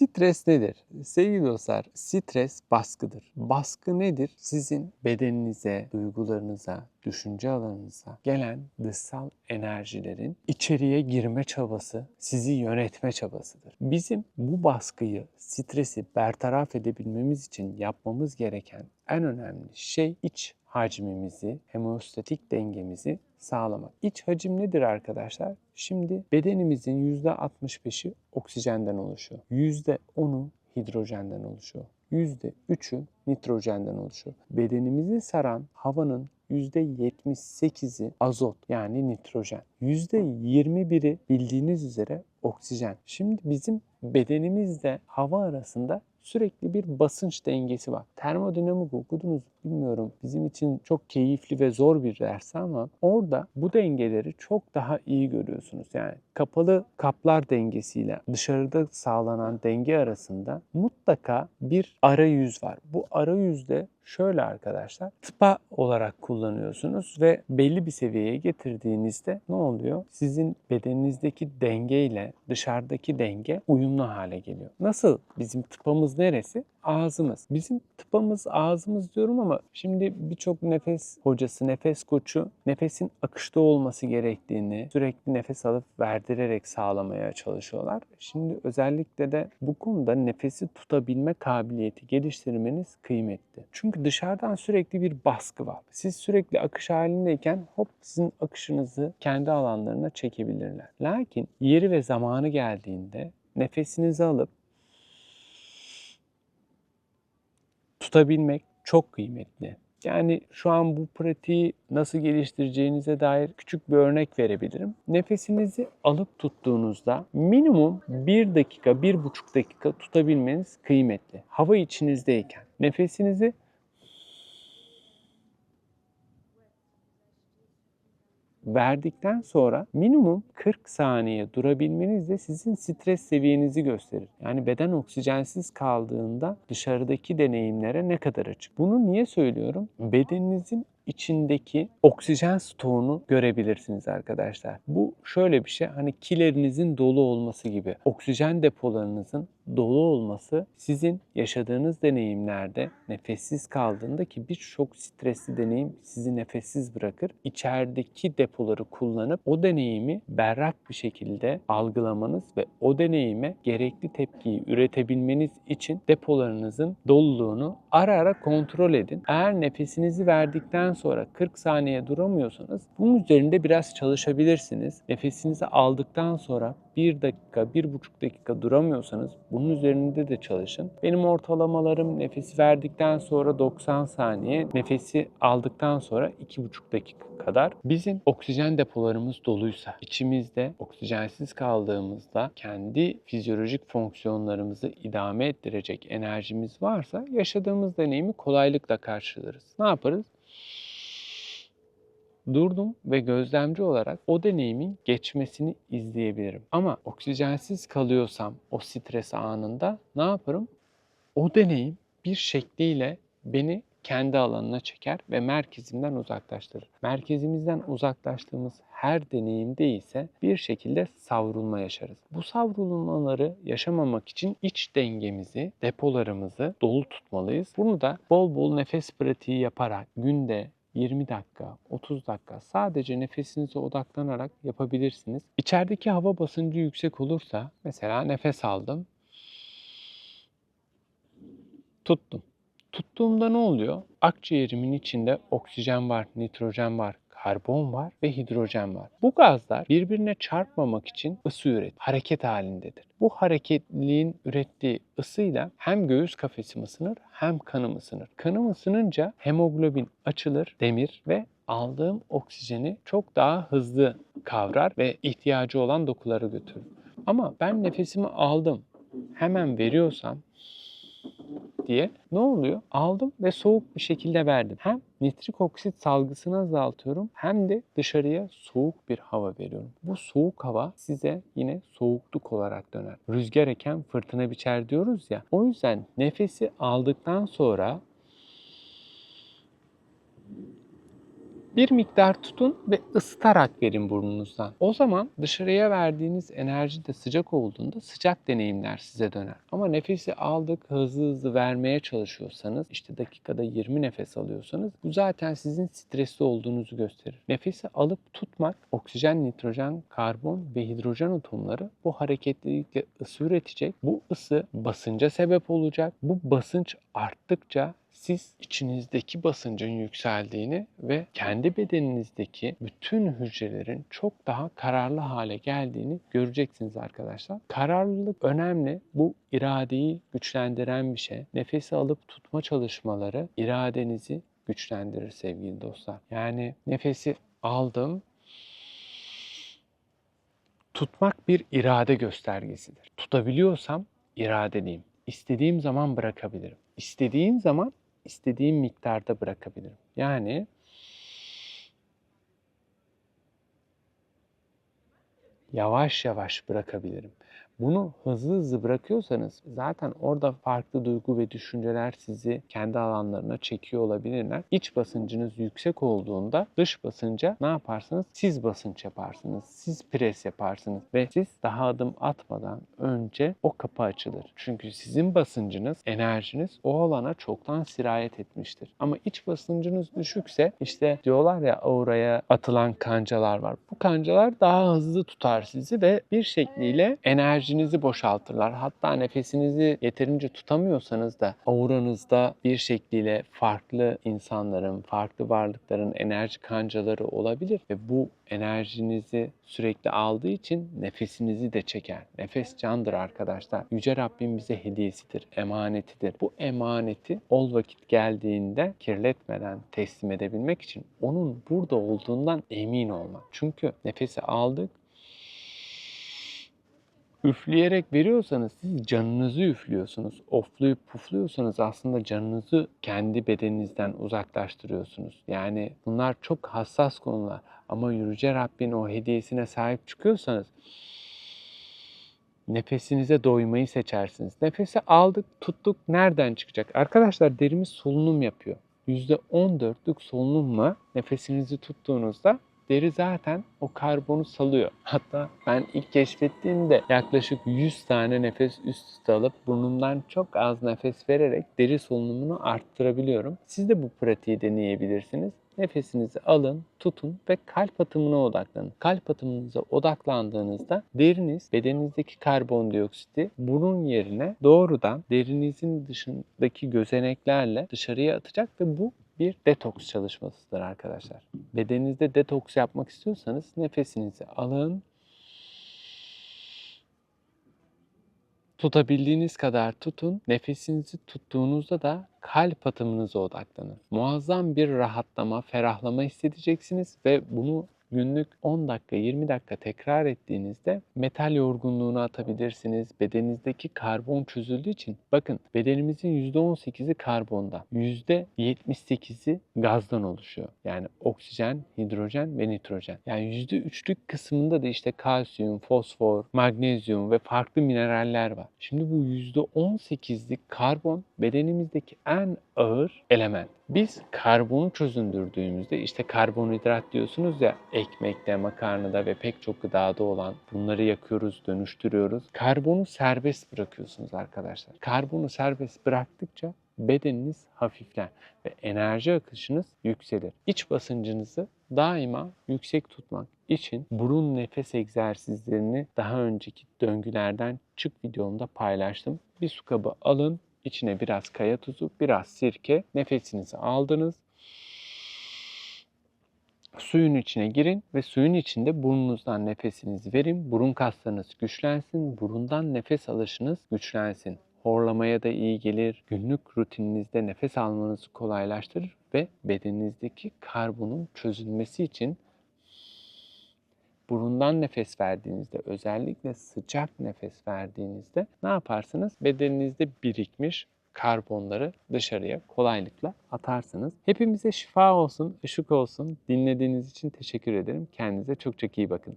Stres nedir? Sevgili dostlar, stres baskıdır. Baskı nedir? Sizin bedeninize, duygularınıza, düşünce alanınıza gelen dışsal enerjilerin içeriye girme çabası, sizi yönetme çabasıdır. Bizim bu baskıyı, stresi bertaraf edebilmemiz için yapmamız gereken en önemli şey iç hacmimizi, hemostatik dengemizi sağlamak. İç hacim nedir arkadaşlar? Şimdi bedenimizin %65'i oksijenden oluşuyor. %10'u hidrojenden oluşuyor. %3'ü nitrojenden oluşuyor. Bedenimizi saran havanın %78'i azot yani nitrojen. %21'i bildiğiniz üzere oksijen. Şimdi bizim bedenimizle hava arasında sürekli bir basınç dengesi var. Termodinamik okudunuz bilmiyorum. Bizim için çok keyifli ve zor bir ders ama orada bu dengeleri çok daha iyi görüyorsunuz. Yani kapalı kaplar dengesiyle dışarıda sağlanan denge arasında mutlaka bir arayüz var. Bu arayüzde şöyle arkadaşlar tıpa olarak kullanıyorsunuz ve belli bir seviyeye getirdiğinizde ne oluyor? Sizin bedeninizdeki denge ile dışarıdaki denge uyumlu hale geliyor. Nasıl? Bizim tıpamız neresi? Ağzımız. Bizim tıpamız ağzımız diyorum ama şimdi birçok nefes hocası, nefes koçu nefesin akışta olması gerektiğini sürekli nefes alıp verdirerek sağlamaya çalışıyorlar. Şimdi özellikle de bu konuda nefesi tutabilme kabiliyeti geliştirmeniz kıymetli. Çünkü dışarıdan sürekli bir baskı var. Siz sürekli akış halindeyken hop sizin akışınızı kendi alanlarına çekebilirler. Lakin yeri ve zamanı geldiğinde nefesinizi alıp tutabilmek çok kıymetli. Yani şu an bu pratiği nasıl geliştireceğinize dair küçük bir örnek verebilirim. Nefesinizi alıp tuttuğunuzda minimum 1 dakika, 1,5 dakika tutabilmeniz kıymetli. Hava içinizdeyken nefesinizi verdikten sonra minimum 40 saniye durabilmeniz de sizin stres seviyenizi gösterir. Yani beden oksijensiz kaldığında dışarıdaki deneyimlere ne kadar açık. Bunu niye söylüyorum? Bedeninizin içindeki oksijen stoğunu görebilirsiniz arkadaşlar. Bu şöyle bir şey hani kilerinizin dolu olması gibi. Oksijen depolarınızın dolu olması sizin yaşadığınız deneyimlerde nefessiz kaldığında ki birçok stresli deneyim sizi nefessiz bırakır. İçerideki depoları kullanıp o deneyimi berrak bir şekilde algılamanız ve o deneyime gerekli tepkiyi üretebilmeniz için depolarınızın doluluğunu ara ara kontrol edin. Eğer nefesinizi verdikten sonra 40 saniye duramıyorsanız bunun üzerinde biraz çalışabilirsiniz. Nefesinizi aldıktan sonra 1 dakika, 1,5 dakika duramıyorsanız bunun üzerinde de çalışın. Benim ortalamalarım nefesi verdikten sonra 90 saniye, nefesi aldıktan sonra 2,5 dakika kadar. Bizim oksijen depolarımız doluysa, içimizde oksijensiz kaldığımızda kendi fizyolojik fonksiyonlarımızı idame ettirecek enerjimiz varsa yaşadığımız deneyimi kolaylıkla karşılarız. Ne yaparız? Durdum ve gözlemci olarak o deneyimin geçmesini izleyebilirim. Ama oksijensiz kalıyorsam o stres anında ne yaparım? O deneyim bir şekliyle beni kendi alanına çeker ve merkezimden uzaklaştırır. Merkezimizden uzaklaştığımız her deneyimde ise bir şekilde savrulma yaşarız. Bu savrulmaları yaşamamak için iç dengemizi, depolarımızı dolu tutmalıyız. Bunu da bol bol nefes pratiği yaparak günde 20 dakika, 30 dakika sadece nefesinize odaklanarak yapabilirsiniz. İçerideki hava basıncı yüksek olursa mesela nefes aldım. Tuttum. Tuttuğumda ne oluyor? Akciğerimin içinde oksijen var, nitrojen var, karbon var ve hidrojen var. Bu gazlar birbirine çarpmamak için ısı üret, hareket halindedir. Bu hareketliliğin ürettiği ısıyla hem göğüs kafesim ısınır hem kanım ısınır. Kanım ısınınca hemoglobin açılır, demir ve aldığım oksijeni çok daha hızlı kavrar ve ihtiyacı olan dokulara götürür. Ama ben nefesimi aldım, hemen veriyorsam diye ne oluyor? Aldım ve soğuk bir şekilde verdim. Hem nitrik oksit salgısını azaltıyorum hem de dışarıya soğuk bir hava veriyorum. Bu soğuk hava size yine soğukluk olarak döner. Rüzgar eken fırtına biçer diyoruz ya. O yüzden nefesi aldıktan sonra Bir miktar tutun ve ısıtarak verin burnunuzdan. O zaman dışarıya verdiğiniz enerji de sıcak olduğunda sıcak deneyimler size döner. Ama nefesi aldık hızlı hızlı vermeye çalışıyorsanız işte dakikada 20 nefes alıyorsanız bu zaten sizin stresli olduğunuzu gösterir. Nefesi alıp tutmak oksijen, nitrojen, karbon ve hidrojen atomları bu hareketlilikle ısı üretecek. Bu ısı basınca sebep olacak. Bu basınç arttıkça siz içinizdeki basıncın yükseldiğini ve kendi bedeninizdeki bütün hücrelerin çok daha kararlı hale geldiğini göreceksiniz arkadaşlar. Kararlılık önemli. Bu iradeyi güçlendiren bir şey. Nefesi alıp tutma çalışmaları iradenizi güçlendirir sevgili dostlar. Yani nefesi aldım, tutmak bir irade göstergesidir. Tutabiliyorsam iradeliyim. İstediğim zaman bırakabilirim. İstediğim zaman istediğim miktarda bırakabilirim. Yani yavaş yavaş bırakabilirim. Bunu hızlı hızlı bırakıyorsanız zaten orada farklı duygu ve düşünceler sizi kendi alanlarına çekiyor olabilirler. İç basıncınız yüksek olduğunda dış basınca ne yaparsınız? Siz basınç yaparsınız. Siz pres yaparsınız ve siz daha adım atmadan önce o kapı açılır. Çünkü sizin basıncınız, enerjiniz o alana çoktan sirayet etmiştir. Ama iç basıncınız düşükse işte diyorlar ya auraya atılan kancalar var. Bu kancalar daha hızlı tutar sizi ve bir şekliyle enerji enerjinizi boşaltırlar. Hatta nefesinizi yeterince tutamıyorsanız da auranızda bir şekliyle farklı insanların, farklı varlıkların enerji kancaları olabilir ve bu enerjinizi sürekli aldığı için nefesinizi de çeker. Nefes candır arkadaşlar. Yüce Rabbim bize hediyesidir, emanetidir. Bu emaneti ol vakit geldiğinde kirletmeden teslim edebilmek için onun burada olduğundan emin olmak. Çünkü nefesi aldık, üfleyerek veriyorsanız siz canınızı üflüyorsunuz. Ofluyup pufluyorsanız aslında canınızı kendi bedeninizden uzaklaştırıyorsunuz. Yani bunlar çok hassas konular. Ama Yüce Rabbin o hediyesine sahip çıkıyorsanız nefesinize doymayı seçersiniz. Nefesi aldık, tuttuk, nereden çıkacak? Arkadaşlar derimiz solunum yapıyor. %14'lük solunumla nefesinizi tuttuğunuzda deri zaten o karbonu salıyor. Hatta ben ilk keşfettiğimde yaklaşık 100 tane nefes üst üste alıp burnumdan çok az nefes vererek deri solunumunu arttırabiliyorum. Siz de bu pratiği deneyebilirsiniz. Nefesinizi alın, tutun ve kalp atımına odaklanın. Kalp atımınıza odaklandığınızda deriniz bedeninizdeki karbondioksiti burun yerine doğrudan derinizin dışındaki gözeneklerle dışarıya atacak ve bu bir detoks çalışmasıdır arkadaşlar. Bedeninizde detoks yapmak istiyorsanız nefesinizi alın. Tutabildiğiniz kadar tutun. Nefesinizi tuttuğunuzda da kalp atımınıza odaklanın. Muazzam bir rahatlama, ferahlama hissedeceksiniz ve bunu günlük 10 dakika 20 dakika tekrar ettiğinizde metal yorgunluğunu atabilirsiniz. Bedeninizdeki karbon çözüldüğü için bakın bedenimizin %18'i karbondan, %78'i gazdan oluşuyor. Yani oksijen, hidrojen ve nitrojen. Yani %3'lük kısmında da işte kalsiyum, fosfor, magnezyum ve farklı mineraller var. Şimdi bu %18'lik karbon bedenimizdeki en ağır element. Biz karbonu çözündürdüğümüzde işte karbonhidrat diyorsunuz ya ekmekte, makarnada ve pek çok gıdada olan bunları yakıyoruz, dönüştürüyoruz. Karbonu serbest bırakıyorsunuz arkadaşlar. Karbonu serbest bıraktıkça bedeniniz hafifler ve enerji akışınız yükselir. İç basıncınızı daima yüksek tutmak için burun nefes egzersizlerini daha önceki döngülerden çık videomda paylaştım. Bir su kabı alın, içine biraz kaya tuzu, biraz sirke, nefesinizi aldınız. Suyun içine girin ve suyun içinde burnunuzdan nefesinizi verin. Burun kaslarınız güçlensin, burundan nefes alışınız güçlensin. Horlamaya da iyi gelir. Günlük rutininizde nefes almanızı kolaylaştırır ve bedeninizdeki karbonun çözülmesi için burundan nefes verdiğinizde özellikle sıcak nefes verdiğinizde ne yaparsınız? Bedeninizde birikmiş karbonları dışarıya kolaylıkla atarsınız. Hepimize şifa olsun, ışık olsun. Dinlediğiniz için teşekkür ederim. Kendinize çok çok iyi bakın.